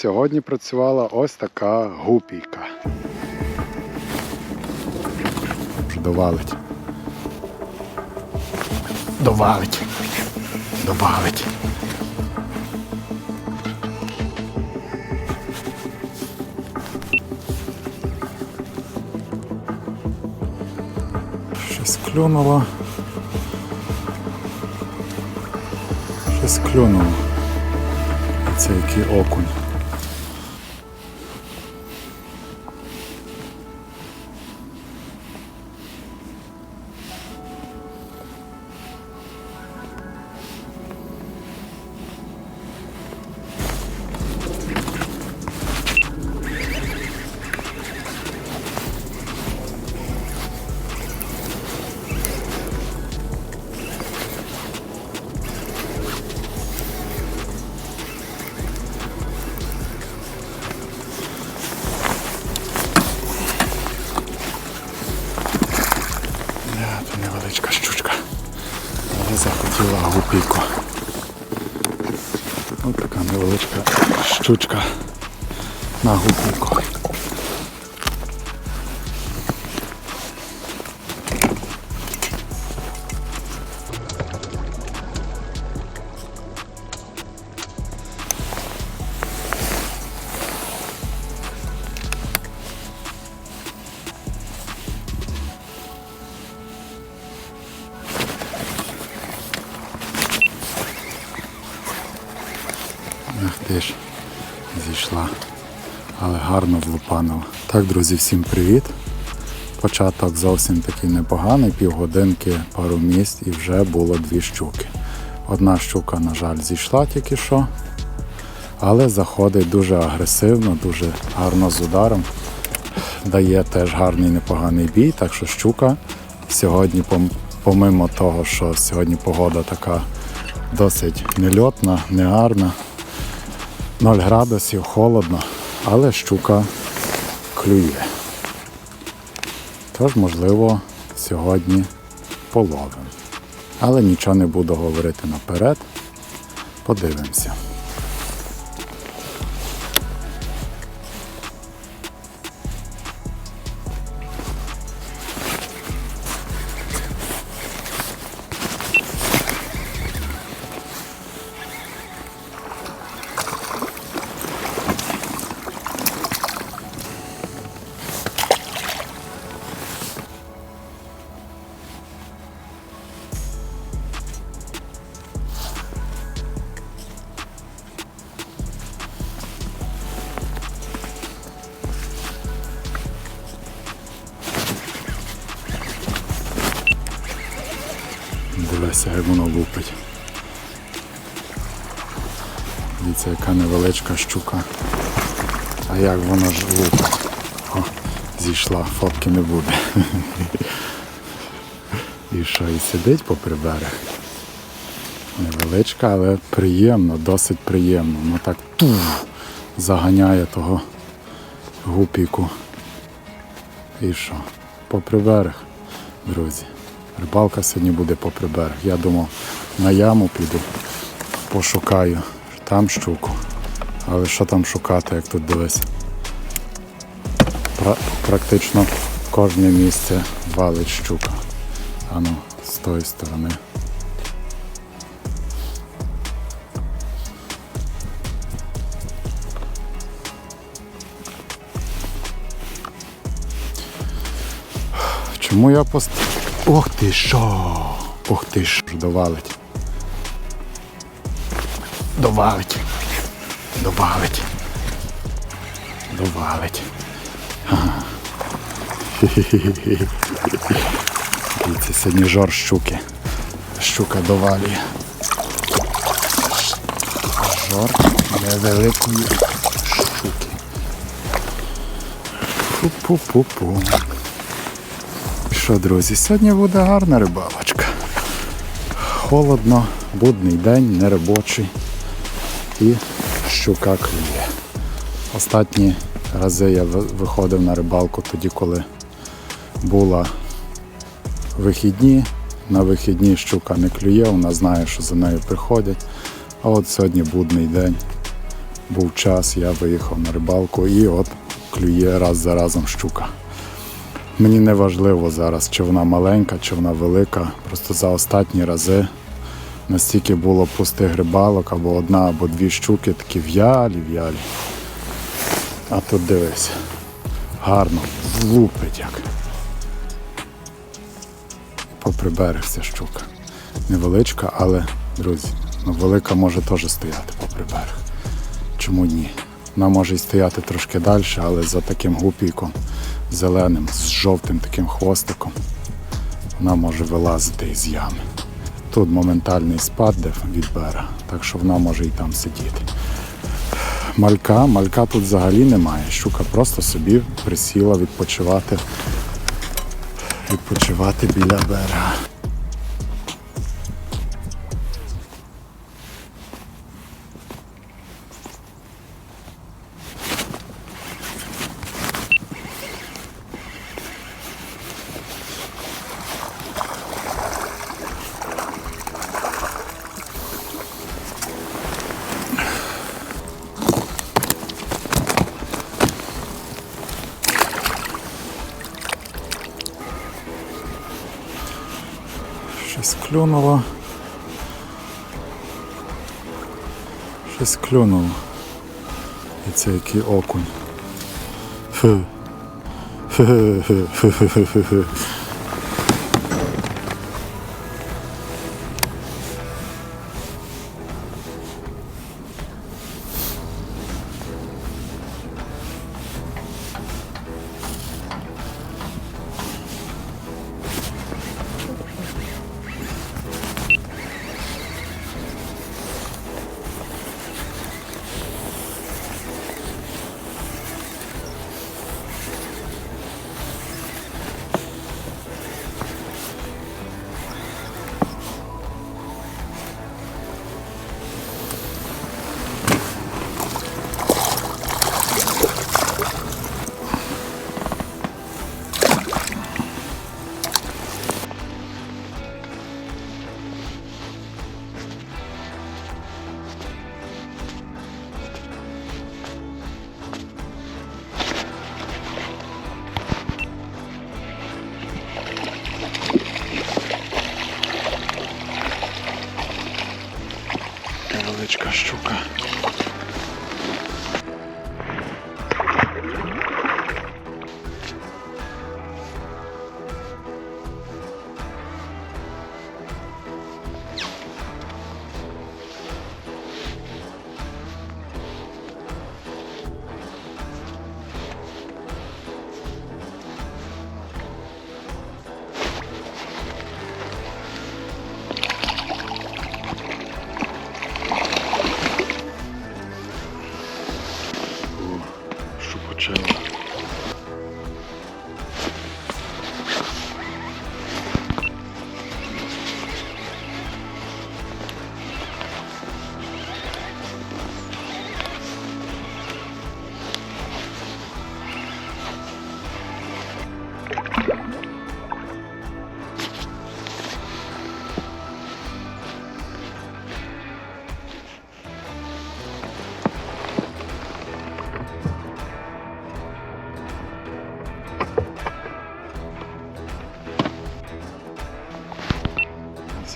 Сьогодні працювала ось така гупійка. Довалить. Довалить. Довалить. Щось клюнуло. Щось клюнуло. Це який окунь. На гупійку. Так, друзі, всім привіт. Початок зовсім такий непоганий, півгодинки, пару місць і вже було дві щуки. Одна щука, на жаль, зійшла тільки що, але заходить дуже агресивно, дуже гарно з ударом. Дає теж гарний непоганий бій, так що щука сьогодні, помимо того, що сьогодні погода така досить нельотна, негарна, 0 градусів, холодно, але щука клює. Тож, можливо, сьогодні половимо. Але нічого не буду говорити наперед. Подивимося. Дивися, як воно лупить. Дивіться, яка невеличка щука. А як вона ж лупить. О, зійшла, фотки не буде. І що, і сидить попри берег. Невеличка, але приємно, досить приємно. Воно так туф, заганяє того гупіку. І що? Попри берег, друзі. Рибалка сьогодні буде попри берег. Я думав, на яму піду, пошукаю там щуку. Але що там шукати, як тут дивись? Пра- практично кожне місце валить щука. А ну, з тої сторони. Чому я пост... Ох ти що! Ох ти ж, довалить. Довалить. Довалить. Довалить. Ага. Дивіться, сьогодні жор щуки. Щука довалює. Жор невеликої щуки. Пу-пу-пу-пу. Що, друзі, сьогодні буде гарна рибалочка. Холодно, будний день, неробочий. І щука клює. Останні рази я виходив на рибалку тоді, коли була вихідні. На вихідні щука не клює, вона знає, що за нею приходять. А от сьогодні будний день. був час, я виїхав на рибалку і от клює раз за разом щука. Мені не важливо зараз, чи вона маленька, чи вона велика. Просто за останні рази настільки було пустих рибалок, або одна, або дві щуки, такі в'ялі, в'ялі. А тут дивись, гарно, влупить як. Попри берег ця щука. Невеличка, але, друзі, ну велика може теж стояти попри берег. Чому ні? Вона може й стояти трошки далі, але за таким гупійком зеленим, з жовтим таким хвостиком, вона може вилазити із ями. Тут моментальний спад де від берега, так що вона може і там сидіти. Малька, малька тут взагалі немає. Щука просто собі присіла відпочивати, відпочивати біля берега. Щось клюнуло. Щось клюнуло. І це який окунь. Фу. Фу-фу-фу-фу-фу-фу. Невеличка щука.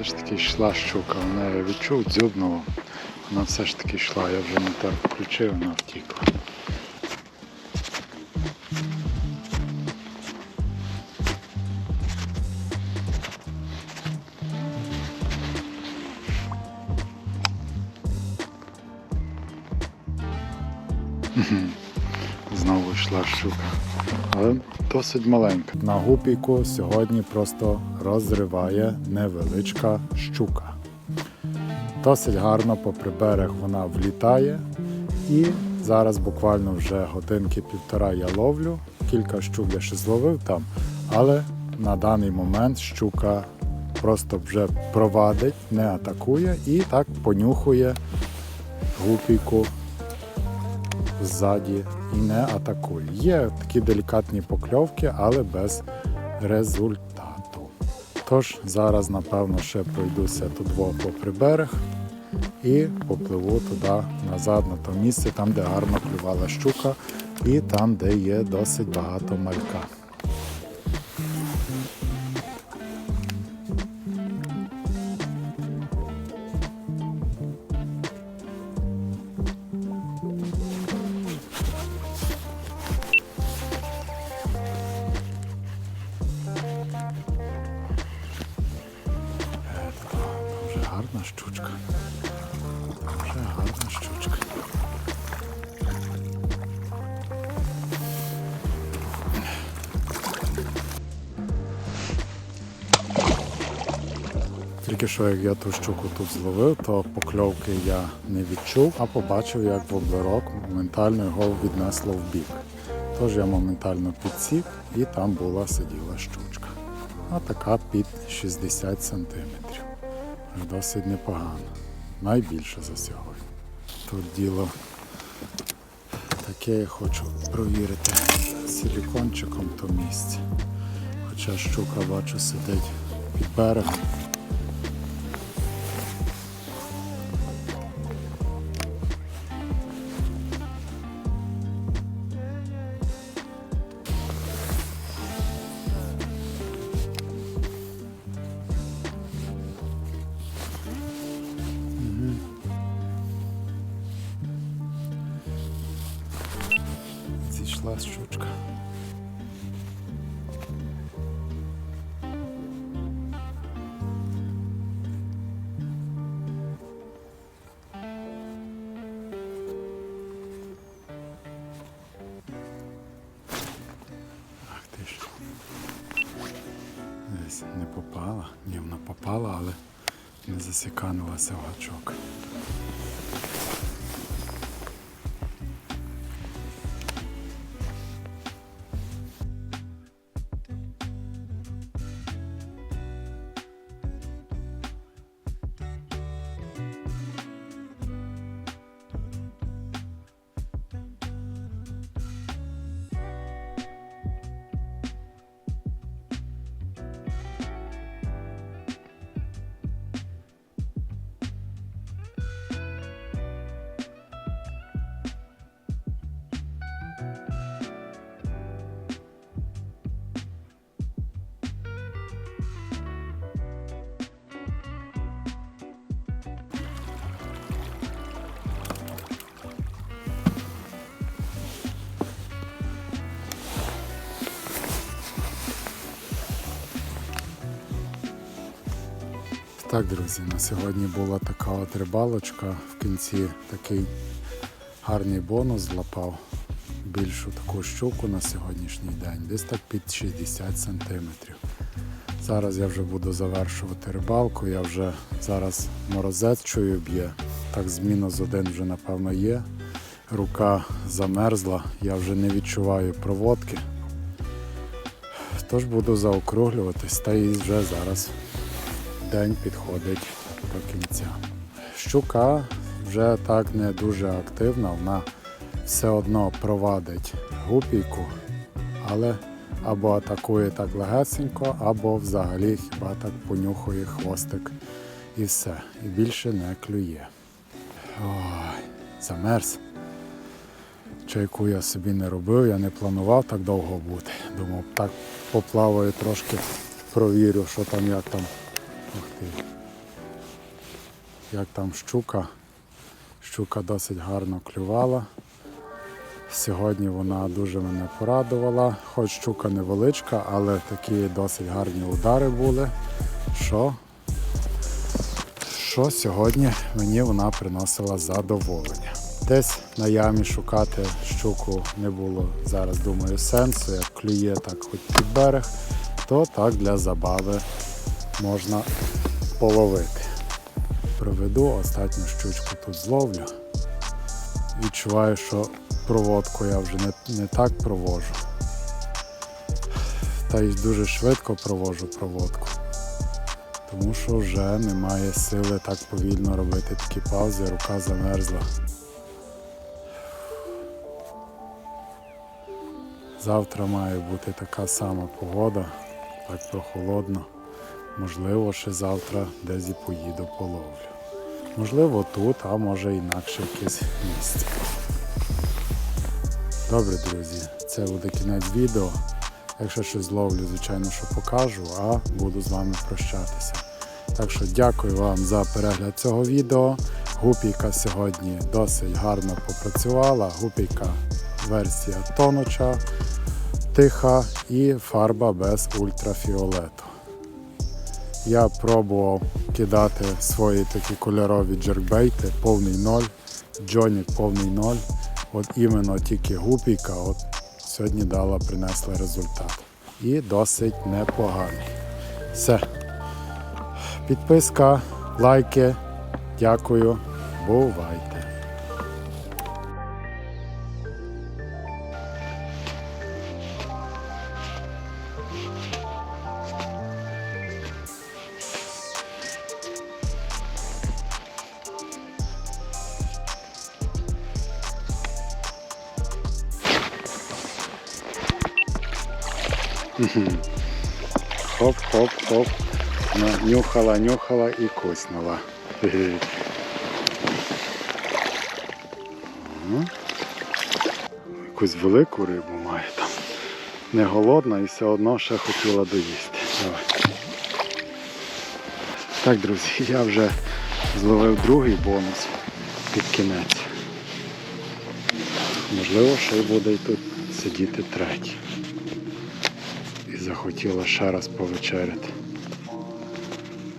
Все ж таки йшла щука, вона я відчув, дзюбнула. Вона все ж таки йшла, я вже не так включив, вона втікла. Досить маленька. На гупіку сьогодні просто розриває невеличка щука. Досить гарно попри берег вона влітає. І зараз буквально вже годинки півтора я ловлю. Кілька щук я ще зловив там, але на даний момент щука просто вже провадить, не атакує і так понюхує гупіку ззаді і не атакує. Є такі делікатні покльовки, але без результату. Тож зараз, напевно, ще пройдуся тут попри берег і попливу туди назад на то місце, там, де гарно клювала щука, і там, де є досить багато малька. Що як я ту щуку тут зловив, то покльовки я не відчув, а побачив, як воблерок моментально його віднесло в бік. Тож я моментально підсік і там була сиділа щучка. А така під 60 сантиметрів. Досить непогано. Найбільше за сьогодні. Тут діло таке я хочу провірити силікончиком то місце. Хоча щука бачу сидить під берегом. Зійшла щучка. Ах ти ж. Десь не попала. Ні, вона попала, але не засіканулася в гачок. Так, друзі, на сьогодні була така от рибалочка. В кінці такий гарний бонус злапав. Більшу таку щуку на сьогоднішній день, десь так під 60 сантиметрів. Зараз я вже буду завершувати рибалку. Я вже зараз морозець чую б'є. Так з мінус один вже напевно є. Рука замерзла, я вже не відчуваю проводки. Тож буду заокруглюватись, та і вже зараз день підходить до кінця. Щука вже так не дуже активна, вона все одно провадить гупійку, але або атакує так легесенько, або взагалі хіба так понюхує хвостик і все. І більше не клює. Ой, замерз. Чайку я собі не робив, я не планував так довго бути. Думав, так поплаваю трошки, провірю, що там, як там. Як там щука. Щука досить гарно клювала. Сьогодні вона дуже мене порадувала. Хоч щука невеличка, але такі досить гарні удари були. Що, що сьогодні мені вона приносила задоволення. Десь на ямі шукати щуку не було зараз, думаю, сенсу. Як клює так хоч під берег, то так для забави можна половити. Проведу остатню щучку тут зловлю. Відчуваю, що проводку я вже не, не так провожу. Та й дуже швидко провожу проводку. Тому що вже немає сили так повільно робити такі паузи, рука замерзла. Завтра має бути така сама погода, так прохолодно. Можливо, ще завтра десь і поїду по ловлю. Можливо, тут, а може інакше якесь місце. Добре, друзі, це буде кінець відео. Якщо щось зловлю, звичайно, що покажу, а буду з вами прощатися. Так що дякую вам за перегляд цього відео. Гупійка сьогодні досить гарно попрацювала. Гупійка версія тонуча, тиха і фарба без ультрафіолету. Я пробував кидати свої такі кольорові джеркбейти, повний ноль, Джонік повний ноль. От іменно тільки гупійка от сьогодні дала, принесла результат. І досить непоганий. Все. Підписка, лайки. Дякую. Бувайте. Хоп-хоп-хоп. Нюхала, нюхала і куснула. Якусь велику рибу має там. Не голодна і все одно ще хотіла доїсти. Давай. Так, друзі, я вже зловив другий бонус під кінець. Можливо, ще й буде і тут сидіти третій. Захотіла ще раз повечеряти.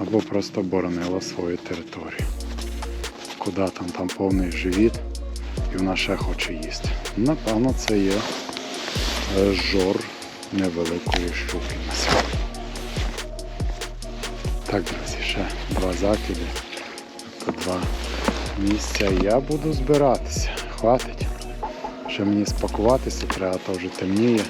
Або просто боронила свою територію. Куди там, там повний живіт, і вона ще хоче їсти. Напевно, це є е, жор невеликої щуки на сьогодні. Так, друзі, ще два закиди, тобто два місця. Я буду збиратися. Хватить. Ще мені спакуватися треба, то вже темніє.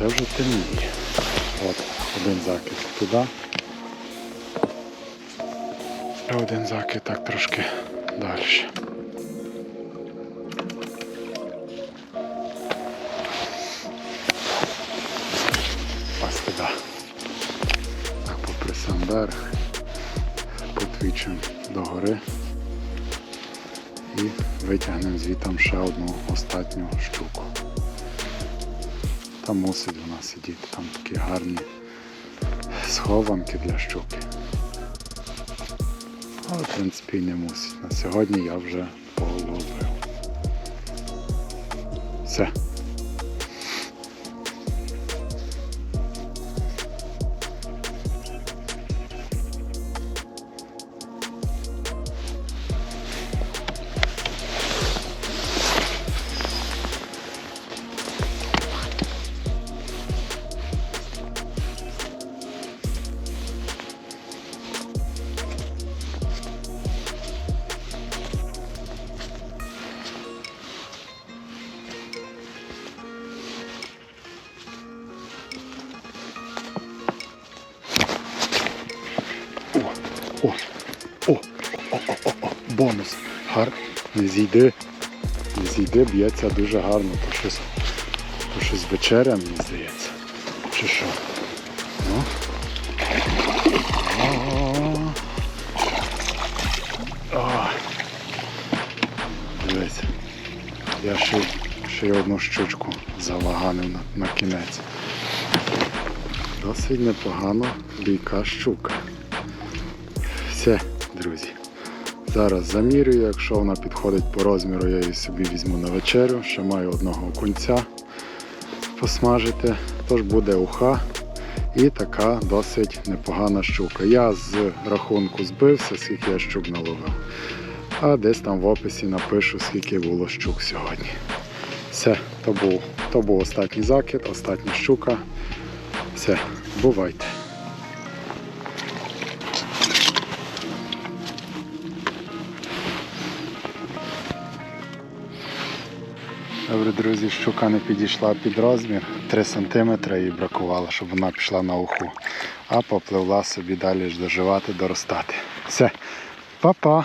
Це вже темніє. От, один закид туди. Один закид так трошки далі. Ось туди. Так, попри сам берег. Потвічимо догори. І витягнемо звітом ще одну остатню щуку. Там мусить вона сидіти, там такі гарні схованки для щуки. Але в принципі не мусить. На сьогодні я вже поголовив. Все. Бонус. Гар. Не зійди. Не зійди, б'ється дуже гарно. То щось, щось вечеря, мені здається. Чи що? Ну. Дивись. Я ще, ще одну щучку заваганив на, на кінець. Досить непогано бійка щука. Все, друзі. Зараз замірюю, якщо вона підходить по розміру, я її собі візьму на вечерю. Ще маю одного окунця посмажити. Тож буде уха і така досить непогана щука. Я з рахунку збився, скільки я щук наловив. А десь там в описі напишу, скільки було щук сьогодні. Все, то був, то був останній закид, остання щука. Все, бувайте. Добре, друзі, щука не підійшла під розмір. 3 см їй бракувало, щоб вона пішла на уху. А попливла собі далі ж доживати, доростати. Все, па-па!